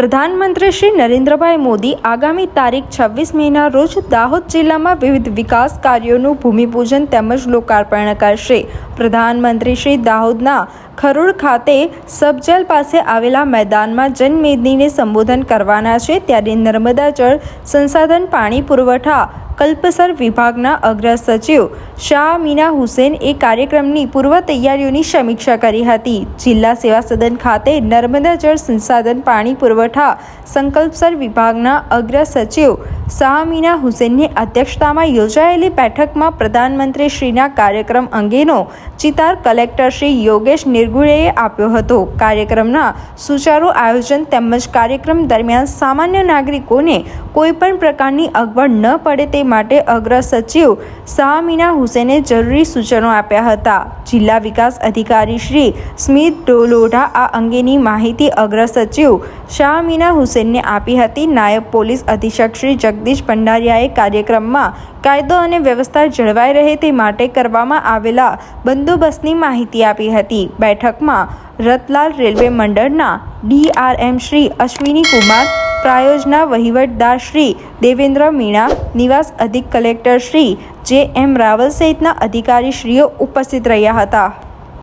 પ્રધાનમંત્રી શ્રી નરેન્દ્રભાઈ મોદી આગામી તારીખ છવ્વીસ મેના રોજ દાહોદ જિલ્લામાં વિવિધ વિકાસ કાર્યોનું ભૂમિપૂજન તેમજ લોકાર્પણ કરશે. પ્રધાનમંત્રી શ્રી દાહોદના ખરોડ ખાતે સબજલ પાસે આવેલા મેદાનમાં જનમેદનીને સંબોધન કરવાના છે. ત્યારે નર્મદા જળ સંસાધન પાણી પુરવઠા કલ્પસર વિભાગના અગ્ર સચિવ શાહ મીના હુસેન એ કાર્યક્રમની પૂર્વ તૈયારીઓની સમીક્ષા કરી હતી. જિલ્લા સેવા સદન ખાતે નર્મદા જળ સંસાધન પાણી પુરવઠા સંકલ્પસર વિભાગના અગ્ર સચિવ શાહ મીના હુસેનની અધ્યક્ષતામાં યોજાયેલી બેઠકમાં પ્રધાનમંત્રી શ્રીના કાર્યક્રમ અંગેનો ચિતાર કલેક્ટર શ્રી યોગેશ નિર્ગુળેએ આપ્યો હતો. કાર્યક્રમના સુચારુ આયોજન તેમજ કાર્યક્રમ દરમિયાન સામાન્ય નાગરિકોને કોઈપણ પ્રકારની અગવડ ન પડે તે માટે અગ્ર સચિવ શાહ હુસેને જરૂરી સૂચનો આપ્યા હતા. જિલ્લા વિકાસ અધિકારી શ્રી સ્મિત ડોલોઢા આ અંગેની માહિતી અગ્ર સચિવ શાહ હુસેનને આપી હતી. નાયબ પોલીસ અધિક્ષક શ્રી જગદીશ ભંડારિયાએ કાર્યક્રમમાં કાયદો અને વ્યવસ્થા જળવાઈ રહે તે માટે કરવામાં આવેલા બંદોબસ્તની માહિતી આપી હતી. બેઠકમાં રતલાલ રેલવે મંડળના ડીઆરએમ શ્રી અશ્વિની કુમાર પ્રાયોજના વહીવટદાર શ્રી દેવેન્દ્ર મીણા, નિવાસ અધિક કલેક્ટર શ્રી જે એમ રાવલ સહિતના અધિકારીશ્રીઓ ઉપસ્થિત રહ્યા હતા.